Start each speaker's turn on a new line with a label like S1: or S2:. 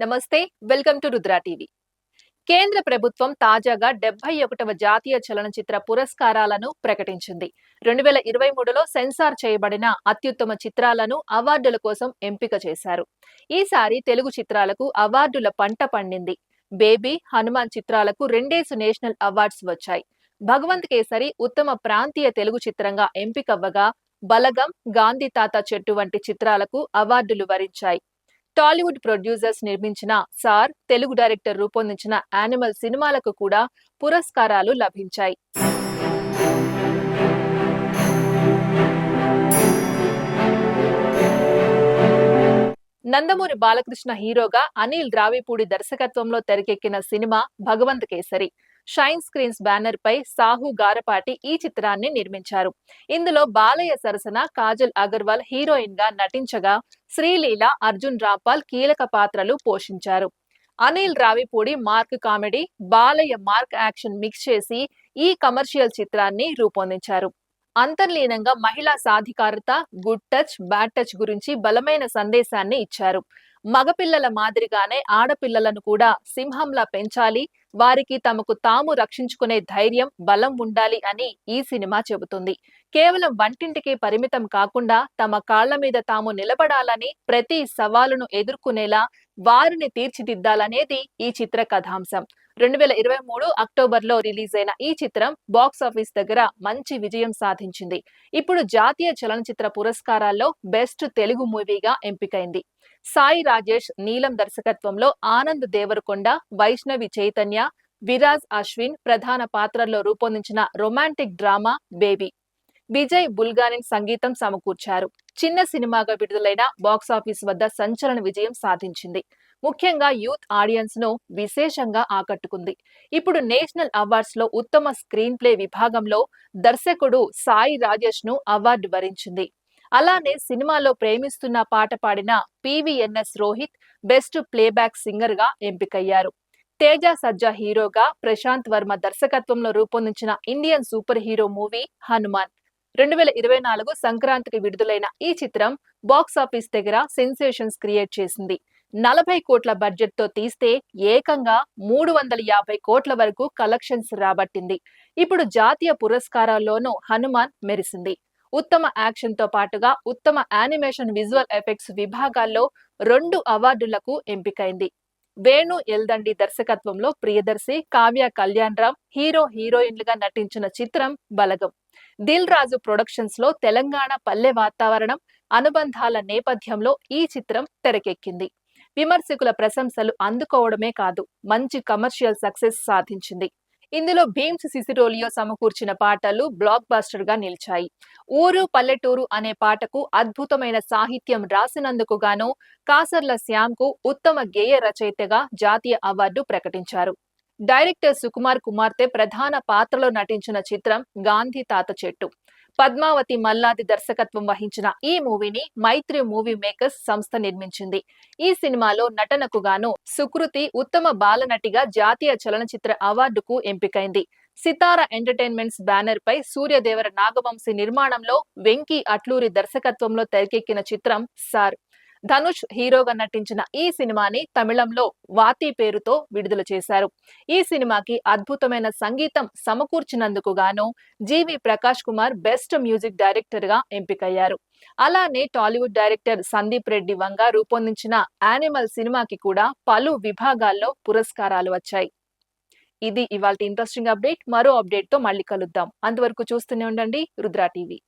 S1: నమస్తే welcome to Rudra TV. కేంద్ర ప్రభుత్వం తాజాగా డెబ్బై ఒకటవ జాతీయ చలనచిత్ర పురస్కారాలను ప్రకటించింది. రెండు వేల ఇరవై మూడులో సెన్సార్ చేయబడిన అత్యుత్తమ చిత్రాలను అవార్డుల కోసం ఎంపిక చేశారు. ఈసారి తెలుగు చిత్రాలకు అవార్డుల పంట పండింది. బేబీ హనుమాన్ చిత్రాలకు రెండేసు నేషనల్ అవార్డ్స్ వచ్చాయి. భగవంత్ కేసరి ఉత్తమ ప్రాంతీయ తెలుగు చిత్రంగా ఎంపికవ్వగా బలగం గాంధీ తాత చెట్టు వంటి చిత్రాలకు అవార్డులు వరించాయి. టాలీవుడ్ ప్రొడ్యూసర్స్ నిర్మించిన సార్ తెలుగు డైరెక్టర్ రూపొందించిన యానిమల్ సినిమాలకు కూడా పురస్కారాలు లభించాయి. నందమూరి బాలకృష్ణ హీరోగా అనిల్ రావిపూడి దర్శకత్వంలో తెరకెక్కిన cinema Bhagavanth Kesari. Shine Screens banner పై సాహు గారపాటి ఈ చిత్రాన్ని నిర్మించారు. ఇందులో బాలయ్య సరసన కాజల్ అగర్వాల్ హీరోయిన్గా నటించగా శ్రీలీల అర్జున్ రాంపాల్ కీలక పాత్రలు పోషించారు. Anil Ravipudi mark comedy Balayya mark action mix చేసి ఈ కమర్షియల్ చిత్రాన్ని రూపొందించారు. అంతర్లీనంగా మహిళా సాధికారత గుడ్ టచ్ బ్యాడ్ టచ్ గురించి బలమైన సందేశాన్ని ఇచ్చారు. మగపిల్లల మాదిరిగానే ఆడపిల్లలను కూడా సింహంలా పెంచాలి. వారికి తమకు తాము రక్షించుకునే ధైర్యం బలం ఉండాలి అని ఈ సినిమా చెబుతుంది. కేవలం వంటింటికి పరిమితం కాకుండా తమ కాళ్ళ మీద తాము నిలబడాలని ప్రతి సవాలును ఎదుర్కొనేలా వారిని తీర్చిదిద్దాలనేది ఈ చిత్ర కథాంశం రెండు వేల ఇరవై మూడు అక్టోబర్లో రిలీజ్ అయిన ఈ చిత్రం బాక్స్ ఆఫీస్ దగ్గర మంచి విజయం సాధించింది. ఇప్పుడు జాతీయ చలనచిత్ర పురస్కారాల్లో బెస్ట్ తెలుగు మూవీగా ఎంపికైంది. సాయి రాజేష్ నీలం దర్శకత్వంలో ఆనంద్ దేవరకొండ వైష్ణవి చైతన్య విరాజ్ అశ్విన్ ప్రధాన పాత్రల్లో రూపొందించిన romantic drama Baby. Vijay Bulganin సంగీతం సమకూర్చారు. చిన్న సినిమాగా విడుదలైన బాక్సాఫీస్ వద్ద సంచలన విజయం సాధించింది. ముఖ్యంగా యూత్ ఆడియన్స్ను విశేషంగా ఆకట్టుకుంది. ఇప్పుడు నేషనల్ అవార్డ్స్లో ఉత్తమ స్క్రీన్ ప్లే విభాగంలో దర్శకుడు సాయి రాజేష్ను అవార్డు వరించింది. అలానే సినిమాలో ప్రేమిస్తున్న పాట పాడిన పివిఎన్ఎస్ రోహిత్ బెస్ట్ ప్లేబ్యాక్ సింగర్గా ఎంపికయ్యారు. తేజ సజ్జా హీరోగా ప్రశాంత్ వర్మ దర్శకత్వంలో రూపొందించిన Indian super hero movie Hanuman. రెండు వేల ఇరవై నాలుగు సంక్రాంతికి విడుదలైన ఈ చిత్రం బాక్స్ ఆఫీస్ దగ్గర సెన్సేషన్స్ క్రియేట్ చేసింది. నలభై కోట్ల బడ్జెట్తో తీస్తే ఏకంగా మూడు వందల యాభై కోట్ల వరకు కలెక్షన్స్ రాబట్టింది. ఇప్పుడు జాతీయ పురస్కారాల్లోనూ హనుమాన్ మెరిసింది. ఉత్తమ యాక్షన్తో పాటుగా ఉత్తమ యానిమేషన్ విజువల్ ఎఫెక్ట్స్ విభాగాల్లో రెండు అవార్డులకు ఎంపికైంది. వేణు ఎల్దండి దర్శకత్వంలో ప్రియదర్శి కావ్య కళ్యాణ్ రామ్ హీరో హీరోయిన్లుగా నటించిన చిత్రం బలగం. దిల్ రాజు ప్రొడక్షన్స్లో తెలంగాణ పల్లె వాతావరణం అనుబంధాల నేపథ్యంలో ఈ చిత్రం తెరకెక్కింది. విమర్శకుల ప్రశంసలు అందుకోవడమే కాదు మంచి కమర్షియల్ సక్సెస్ సాధించింది. ఇందులో భీమ్స్ సిసిరోలియో సమకూర్చిన పాటలు బ్లాక్ బాస్టర్గా నిలిచాయి. ఊరు పల్లెటూరు అనే పాటకు అద్భుతమైన సాహిత్యం రాసినందుకు గాను కాసర్ల శ్యామ్కు ఉత్తమ గేయ రచయితగా జాతీయ అవార్డు ప్రకటించారు. డైరెక్టర్ సుకుమార్ కుమార్తె ప్రధాన పాత్రలో నటించిన చిత్రం గాంధీ తాత చెట్టు. పద్మావతి మల్లాది దర్శకత్వం వహించిన ఈ మూవీని మైత్రి మూవీ మేకర్స్ సంస్థ నిర్మించింది. ఈ సినిమాలో నటనకు గాను సుకృతి ఉత్తమ బాలనటిగా జాతీయ చలనచిత్ర అవార్డుకు ఎంపికైంది. సితార ఎంటర్టైన్మెంట్స్ బ్యానర్ పై సూర్యదేవర నాగవంశీ నిర్మాణంలో వెంకీ అట్లూరి దర్శకత్వంలో తెరకెక్కిన చిత్రం సార్ ధనుష్ హీరోగా నటించిన ఈ సినిమాని తమిళంలో వాతి పేరుతో విడుదల చేశారు. ఈ సినిమాకి అద్భుతమైన సంగీతం సమకూర్చినందుకు గాను G V Prakash Kumar best music డైరెక్టర్గా ఎంపికయ్యారు. అలానే టాలీవుడ్ డైరెక్టర్ సందీప్ రెడ్డి వంగ రూపొందించిన యానిమల్ సినిమాకి కూడా పలు విభాగాల్లో పురస్కారాలు వచ్చాయి. ఇది ఇవాళ ఇంట్రెస్టింగ్ అప్డేట్. మరో అప్డేట్తో మళ్ళీ కలుద్దాం. అంతవరకు చూస్తూనే ఉండండి. రుద్రా టీవీ.